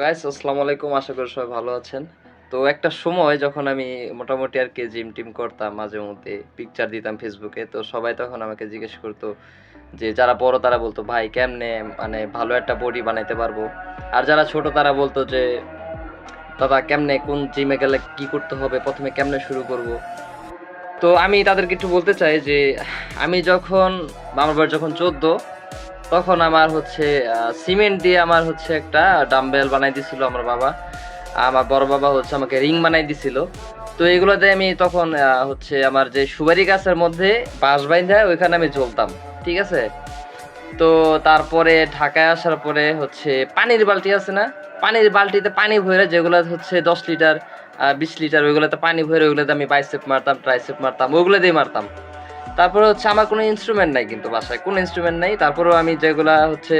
Guys আসসালামু আলাইকুম। আশা করি সবাই ভালো আছেন। তো একটা সময় যখন আমি মোটামুটি আর কি জিম টিম করতাম, মাঝে মধ্যে পিকচার দিতাম ফেসবুকে তো সবাই তখন আমাকে জিজ্ঞেস করতো যে, যারা বড় তারা বলতো, ভাই, কেমনে মানে ভালো একটা বডি বানাইতে পারব? আর যারা ছোট তারা বলতো যে দাদা কেমনে, কোন জিমে গেলে কি করতে হবে? প্রথমে কেমনে শুরু করব? তো আমি তাদেরকে একটু বলতে চাই যে, আমি যখন, আমার বয়স যখন চোদ্দ তখন আমার হচ্ছে সিমেন্ট দিয়ে আমার হচ্ছে একটা ডাম্বেল বানাই দিছিল আমার বাবা। আমার বড় বাবা হচ্ছে আমাকে রিং বানাই দিছিল। তো এগুলোতে আমি তখন হচ্ছে আমার যে সুপারি গাছের মধ্যে বাঁশ বাইন্ধা ওইখানে আমি জ্বলতাম, ঠিক আছে? তো তারপরে ঢাকায় আসার পরে হচ্ছে পানির বালতি আছে না? পানির বালতিতে পানি ভরে যেগুলো হচ্ছে দশ লিটার বিশ লিটার, ওইগুলোতে পানি ভরে ওইগুলোতে আমি বাইসেপ মারতাম ট্রাইসেপ মারতাম ওইগুলো দিয়ে মারতাম। তারপরে হচ্ছে আমার কোনো ইনস্ট্রুমেন্ট নাই কিন্তু বাসায়। কোনো ইনস্ট্রুমেন্ট নাই, তারপরেও আমি যেগুলা হচ্ছে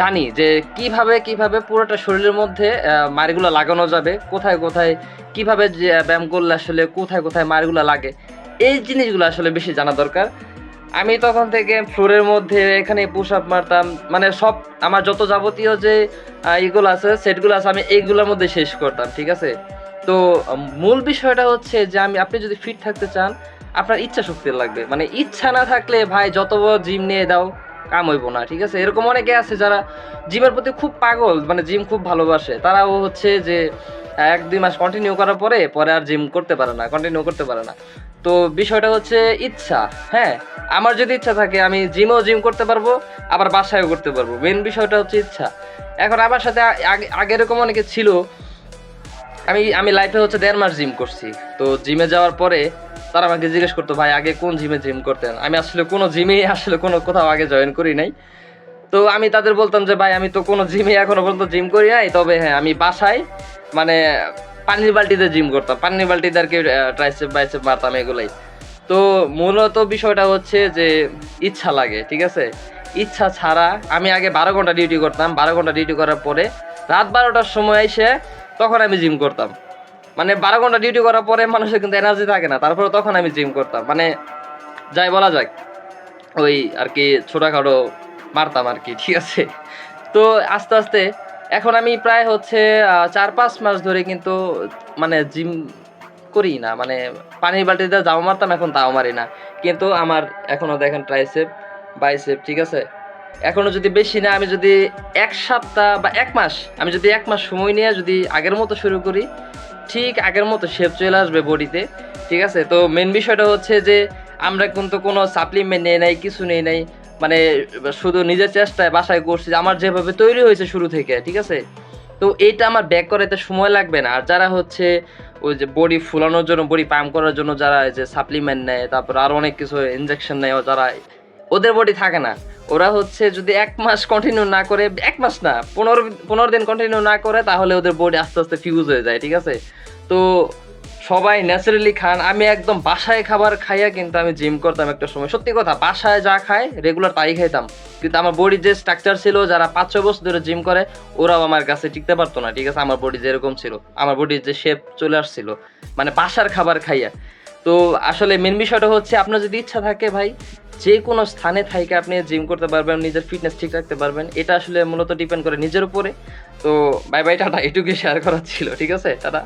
জানি যে কীভাবে কীভাবে পুরোটা শরীরের মধ্যে মারগুলো লাগানো যাবে, কোথায় কোথায়, কীভাবে ব্যায়াম করলে আসলে কোথায় কোথায় মারগুলো লাগে, এই জিনিসগুলো আসলে বেশি জানা দরকার। আমি তখন থেকে ফ্লোরের মধ্যে এখানে পুশ আপ মারতাম মানে সব আমার যত যাবতীয় যে ইগুলো আছে, সেটগুলো আছে, আমি এইগুলোর মধ্যে শেষ করতাম, ঠিক আছে? তো মূল বিষয়টা হচ্ছে যে আমি, আপনি যদি ফিট থাকতে চান আপনার ইচ্ছা শক্তি লাগবে। মানে ইচ্ছা না থাকলে, ভাই, যত বড় জিম নিয়ে দাও কাম হইব না। ঠিক আছে? এরকম অনেকে আছে যারা জিমের প্রতি খুব পাগল মানে জিম খুব ভালোবাসে। তারাও হচ্ছে যে এক দুই মাস কন্টিনিউ করার পরে পরে আর জিম করতে পারে না কন্টিনিউ করতে পারে না। তো বিষয়টা হচ্ছে ইচ্ছা হ্যাঁ? আমার যদি ইচ্ছা থাকে, আমি জিমও জিম করতে পারব, আবার বাসায়ও করতে পারব। মেন বিষয়টা হচ্ছে ইচ্ছা। এখন আমার সাথে আগে এরকম অনেকে ছিল আমি আমি লাইফে হচ্ছে দেড় মাস জিম করছি। তো জিমে যাওয়ার পরে তারা আমাকে জিজ্ঞেস করতো, ভাই, আগে কোন জিমে জিম করতেন? আমি আসলে কোনো জিমেই আসলে কোনো কোথাও আগে জয়েন করি নাই। তো আমি তাদের বলতাম যে, ভাই, আমি তো কোনো জিমে এখনও পর্যন্ত জিম করি নাই। তবে হ্যাঁ আমি বাসায় মানে পানির বালতিতে জিম করতাম। পানির বালতিতে আর কি ট্রাইসেপ বাইসেপ মারতাম এগুলাই। তো মূলত বিষয়টা হচ্ছে যে, ইচ্ছা লাগে, ঠিক আছে? ইচ্ছা ছাড়া আমি আগে বারো ঘণ্টা ডিউটি করতাম। বারো ঘণ্টা ডিউটি করার পরে রাত বারোটার সময় এসে তখন আমি জিম করতাম। মানে বারো ঘণ্টা ডিউটি করার পরে মানুষের কিন্তু এনার্জি থাকে না, তারপরে তখন আমি জিম করতাম। মানে যাই বলা যাক, ওই আর কি ছোটোখাটো মারতাম আর কি, ঠিক আছে। তো আস্তে আস্তে এখন আমি প্রায় হচ্ছে চার পাঁচ মাস ধরে কিন্তু মানে জিম করি না। মানে পানির বালতিতে যাও মারতাম, এখন তাও মারি না। কিন্তু আমার এখনও দেখেন ট্রাইসেপ বাইসেপ ঠিক আছে? এখনও যদি বেশি না, আমি যদি এক সপ্তাহ বা এক মাস, আমি যদি এক মাস সময় নিয়ে যদি আগের মতো শুরু করি, ঠিক আগের মতো শেপ চলে আসবে বডিতে, ঠিক আছে? তো মেন বিষয়টা হচ্ছে যে, আমরা কিন্তু কোনো সাপ্লিমেন্ট নেই নাই, কিছু নেই নাই মানে শুধু নিজের চেষ্টায় বাসায় করছি, আমার যেভাবে তৈরি হয়েছে শুরু থেকে, ঠিক আছে? তো এইটা আমার ব্যাক করাতে সময় লাগবে না। আর যারা হচ্ছে ওই যে বডি ফুলানোর জন্য বডি পাম্প করার জন্য যারা যে সাপ্লিমেন্ট নেয়, তারপর আরও অনেক কিছু ইনজেকশন নেয়, যারা ওদের বডি থাকে না। ওরা হচ্ছে যদি এক মাস কন্টিনিউ না করে, এক মাস না, পনেরো পনেরো দিন কন্টিনিউ না করে, তাহলে ওদের বডি আস্তে আস্তে ফিউজ হয়ে যায়, ঠিক আছে? তো সবাই ন্যাচারালি খান। আমি একদম বাসায় খাবার খাইয়া কিন্তু আমি জিম করতাম একটা সময়। সত্যি কথা, বাসায় যা খায় রেগুলার তাই খাইতাম। কিন্তু আমার বডির যে স্ট্রাকচার ছিল, যারা পাঁচ, ছয় বছর ধরে জিম করে, ওরাও আমার কাছে টিকতে পারতো না, ঠিক আছে? আমার বডি যেরকম ছিল, আমার বডির যে শেপ চলে আসছিল মানে বাসার খাবার খাইয়া। তো আসলে মেন বিষয়টা হচ্ছে, আপনার যদি ইচ্ছা থাকে ভাই যে কোনো স্থানে থাইকে আপনি জিম করতে পারবেন, নিজের ফিটনেস ঠিক রাখতে পারবেন। এটা আসলে মূলত ডিপেন্ড করে নিজের উপরে। তো বাই বাই টাটা। এটুকুই শেয়ার করার ছিল, ঠিক আছে? টাটা।